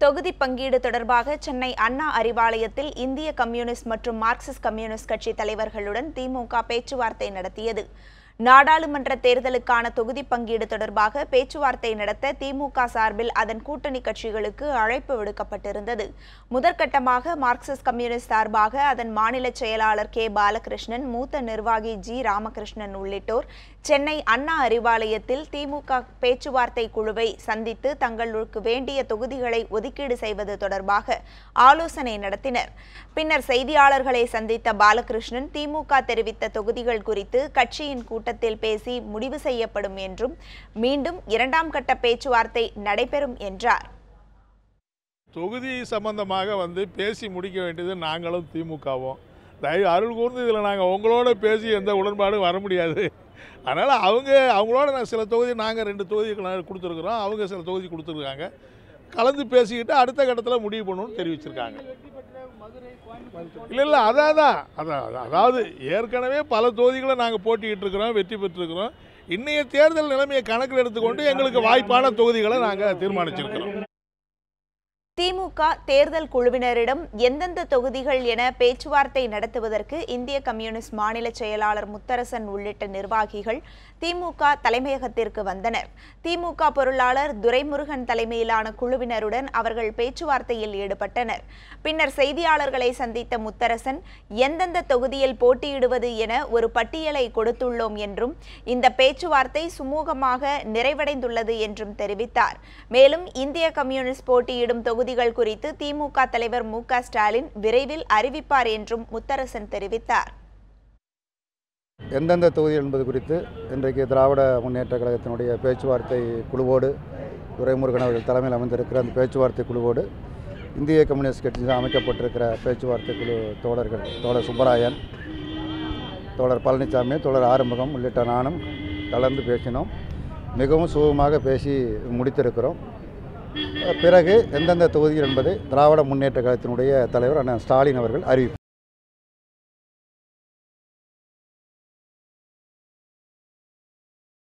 தொகுதி பங்கீடு தொடர்பாக சென்னை அண்ணா அறிவாலயத்தில் இந்திய கம்யூனிஸ்ட் மற்றும் மார்க்சிஸ்ட் கம்யூனிஸ்ட் கட்சி தலைவர்களுடன் திமுக பேச்சுவார்த்தை நடத்தியது. நாடாளுமன்ற தேர்தலுக்கான தொகுதி பங்கீடு தொடர்பாக பேச்சுவார்த்தை நடத்த திமுக சார்பில் அதன் கூட்டணி கட்சிகளுக்கு அழைப்பு விடுக்கப்பட்டிருந்தது. முதற்கட்டமாக மார்க்சிஸ்ட் கம்யூனிஸ்ட் சார்பாக அதன் மாநில செயலாளர் கே பாலகிருஷ்ணன் மூத்த நிர்வாகி ஜி ராமகிருஷ்ணன் உள்ளிட்டோர் சென்னை அண்ணா அறிவாலயத்தில் திமுக பேச்சுவார்த்தை குழுவை சந்தித்து தங்களுக்கு வேண்டிய தொகுதிகளை ஒதுக்கீடு செய்வது தொடர்பாக ஆலோசனை நடத்தினர். பின்னர் செய்தியாளர்களை சந்தித்த பாலகிருஷ்ணன் திமுக தெரிவித்த தொகுதிகள் குறித்து கட்சியின் கூட்டத்தில் பேசி முடிவு செய்யப்படும் என்றும் மீண்டும் இரண்டாம் கட்ட பேச்சுவார்த்தை நடைபெறும் என்றார். தொகுதி சம்பந்தமாக வந்து பேசி முடிக்க வேண்டியது நாங்களும் திமுகவும். தயவு அருள் கூர்ந்து இதில் நாங்கள் உங்களோட பேசி எந்த உடன்பாடும் வர முடியாது. அதனால் அவங்க அவங்களோட நான் சில தொகுதி நாங்கள் ரெண்டு தொகுதிக்கு நாங்கள் கொடுத்துருக்குறோம். அவங்க சில தொகுதி கொடுத்துருக்காங்க. கலந்து பேசிக்கிட்டு அடுத்த கட்டத்தில் முடிவு பண்ணணும்னு தெரிவிச்சிருக்காங்க. இல்லை இல்லை அதான் தான் அதான். அதாவது ஏற்கனவே பல தொகுதிகளை நாங்கள் போட்டிக்கிட்டு இருக்கிறோம் வெற்றி பெற்றிருக்கிறோம். இன்னைய தேர்தல் நிலைமையை கணக்கில் எடுத்துக்கொண்டு எங்களுக்கு வாய்ப்பான தொகுதிகளை நாங்கள் தீர்மானிச்சிருக்கிறோம். திமுக தேர்தல் குழுவினரிடம் எந்தெந்த தொகுதிகள் என பேச்சுவார்த்தை நடத்துவதற்கு இந்திய கம்யூனிஸ்ட் மாநில செயலாளர் முத்தரசன் உள்ளிட்ட நிர்வாகிகள் திமுக தலைமையகத்திற்கு வந்தனர். திமுக பொருளாளர் துரைமுருகன் தலைமையிலான குழுவினருடன் அவர்கள் பேச்சுவார்த்தையில் ஈடுபட்டனர். பின்னர் செய்தியாளர்களை சந்தித்த முத்தரசன் எந்தெந்த தொகுதியில் போட்டியிடுவது என ஒரு பட்டியலை கொடுத்துள்ளோம் என்றும் இந்த பேச்சுவார்த்தை சுமூகமாக நிறைவடைந்துள்ளது என்றும் தெரிவித்தார். மேலும் இந்திய கம்யூனிஸ்ட் போட்டியிடும் தொகுதி தொகுதிகள் குறித்து திமுக தலைவர் மு க ஸ்டாலின் விரைவில் அறிவிப்பார் என்றும் முத்தரசன் தெரிவித்தார். எந்தெந்த தொகுதி என்பது குறித்து இன்றைக்கு திராவிட முன்னேற்ற கழகத்தினுடைய பேச்சுவார்த்தை குழுவோடு துரைமுருகன் அவர்கள் தலைமையில் அமைந்திருக்கிற அந்த பேச்சுவார்த்தை குழுவோடு இந்திய கம்யூனிஸ்ட் கட்சியில் அமைக்கப்பட்டிருக்கிற பேச்சுவார்த்தை குழு தோழர்கள் தோழர் சுப்பராயன் தோழர் பழனிசாமி தோழர் ஆறுமுகம் உள்ளிட்ட நானும் கலந்து பேசினோம். மிகவும் சுகமாக பேசி முடித்திருக்கிறோம். பிறகு எந்தெந்த தொகுதிகள் என்பது திராவிட முன்னேற்ற கழகத்தினுடைய தலைவர் அண்ணன் ஸ்டாலின் அவர்கள் அறிவிப்பார்.